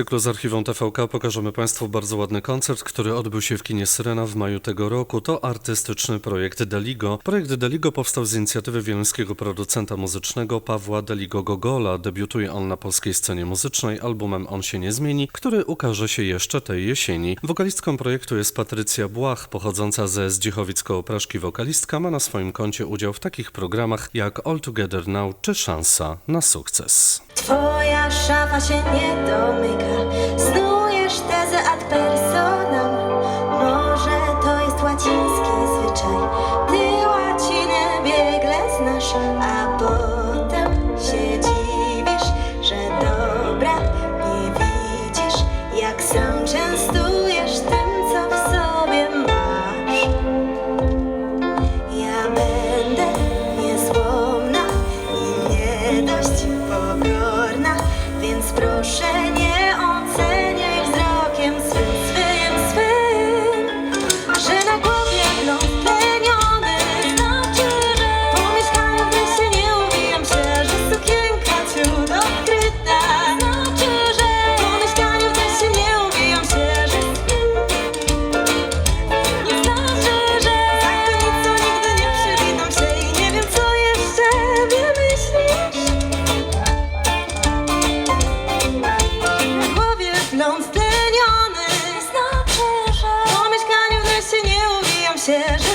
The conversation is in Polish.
cyklu z archiwum TVK pokażemy Państwu bardzo ładny koncert, który odbył się w kinie Syrena w maju tego roku. To artystyczny projekt Deligo. Projekt Deligo powstał z inicjatywy wieluńskiego producenta muzycznego Pawła Deligo Gogola. Debiutuje on na polskiej scenie muzycznej albumem On się nie zmieni, który ukaże się jeszcze tej jesieni. Wokalistką projektu jest Patrycja Błach, pochodząca ze Zdziechowic koło Praszki wokalistka, ma na swoim koncie udział w takich programach jak All Together Now czy Szansa na sukces szafa się nie domyka. Snujesz tezę ad personam. 谁 все